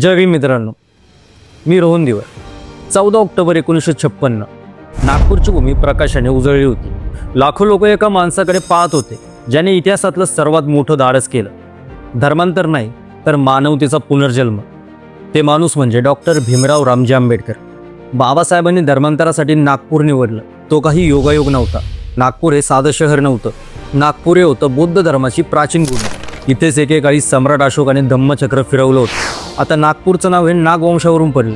जय मित्रांनो मी रोहन दिवर चौदा ऑक्टोबर एकोणीसशे छप्पन्न. नागपूरची भूमी प्रकाशाने उजळली होती. लाखो लोक एका माणसाकडे पाहत होते ज्याने इतिहासातलं सर्वात मोठं धाडस केलं. धर्मांतर नाही तर मानवतेचा पुनर्जन्म. ते माणूस म्हणजे डॉक्टर भीमराव रामजी आंबेडकर. बाबासाहेबांनी धर्मांतरासाठी नागपूर निवडलं. तो काही योगायोग नव्हता. नागपूर हे साधं शहर नव्हतं. नागपूर हे होतं बौद्ध धर्माची प्राचीन भूमी. इथेच एकेकाळी सम्राट अशोकाने धम्मचक्र फिरवलं होतं. आता नागपूरचं नाव हे नागवंशावरून पडलं.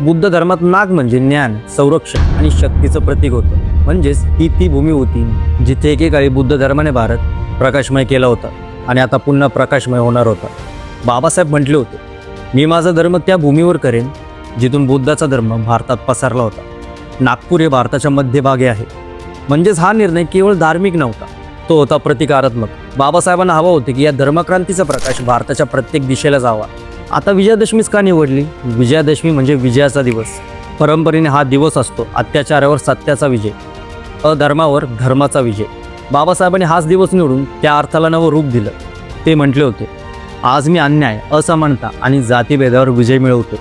बुद्ध धर्मात नाग म्हणजे ज्ञान संरक्षण आणि शक्तीचं प्रतीक होतं. म्हणजेच ही ती भूमी होती जिथे एकेकाळी बुद्ध धर्माने भारत प्रकाशमय केला होता आणि आता पुन्हा प्रकाशमय होणार होता. बाबासाहेब म्हटले होते मी माझा धर्म त्या भूमीवर करेन जिथून बुद्धाचा धर्म भारतात पसरला होता. नागपूर हे भारताच्या मध्यभागी आहे. म्हणजेच हा निर्णय केवळ धार्मिक नव्हता तो होता प्रतिकारात्मक. बाबासाहेबांना हवा होते की या धर्मक्रांतीचा प्रकाश भारताच्या प्रत्येक दिशेला जावा. आता विजयादशमीच का निवडली? विजयादशमी म्हणजे विजयाचा दिवस. परंपरेने हा दिवस असतो अत्याचारावर सत्याचा विजय. अधर्मावर धर्माचा विजय. बाबासाहेबांनी हाच दिवस निवडून त्या अर्थाला नवं रूप दिलं. ते म्हटले होते आज मी अन्याय असमानता आणि जातीभेदावर विजय मिळवतो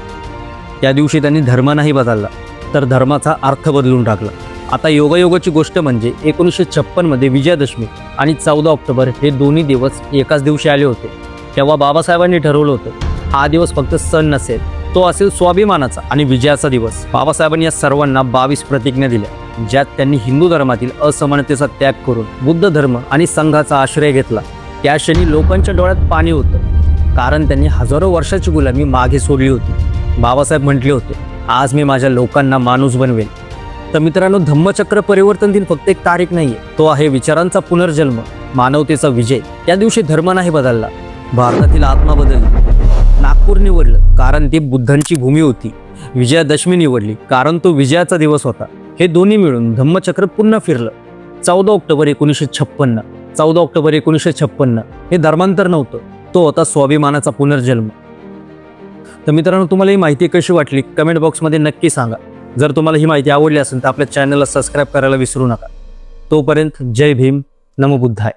त्या दिवशी त्यांनी धर्म नाही बदलला तर धर्माचा अर्थ बदलून टाकला. आता योगायोगाची गोष्ट म्हणजे एकोणीसशे छप्पनमध्ये विजयादशमी आणि चौदा ऑक्टोबर हे दोन्ही दिवस एकाच दिवशी आले होते. तेव्हा बाबासाहेबांनी ठरवलं होतं हा दिवस फक्त सण नसेल तो असेल स्वाभिमानाचा आणि विजयाचा दिवस. बाबासाहेबांनी या सर्वांना बावीस प्रतिज्ञा दिल्या ज्यात त्यांनी हिंदू धर्मातील असमानतेचा त्याग करून बुद्ध धर्म आणि संघाचा आश्रय घेतला. त्या क्षणी लोकांच्या डोळ्यात पाणी होतं कारण त्यांनी हजारो वर्षाची गुलामी मागे सोडली होती. बाबासाहेब म्हटले होते आज मी माझ्या लोकांना माणूस बनवेन तर मित्रांनो धम्मचक्र परिवर्तन दिन फक्त एक तारीख नाहीये. तो आहे विचारांचा पुनर्जन्म मानवतेचा विजय. त्या दिवशी धर्म नाही बदलला भारतातील आत्मा बदलली. नागपूर निवडलं कारण ती बुद्धांची भूमी होती. विजयादशमी निवडली कारण तो विजयाचा दिवस होता. हे दोन्ही मिळून धम्मचक्र पुन्हा फिरलं. चौदा ऑक्टोबर एकोणीसशे छप्पन्न चौदा ऑक्टोबर एकोणीसशे छप्पन्न हे धर्मांतर नव्हतं. तो होता स्वाभिमानाचा पुनर्जन्म. तर मित्रांनो तुम्हाला ही माहिती कशी वाटली? कमेंट बॉक्समध्ये नक्की सांगा. जर तुम्हाला ही माहिती आवडली असेल तर आपल्या चॅनलला सबस्क्राईब करायला विसरू नका. तोपर्यंत जय भीम नमबुद्धाय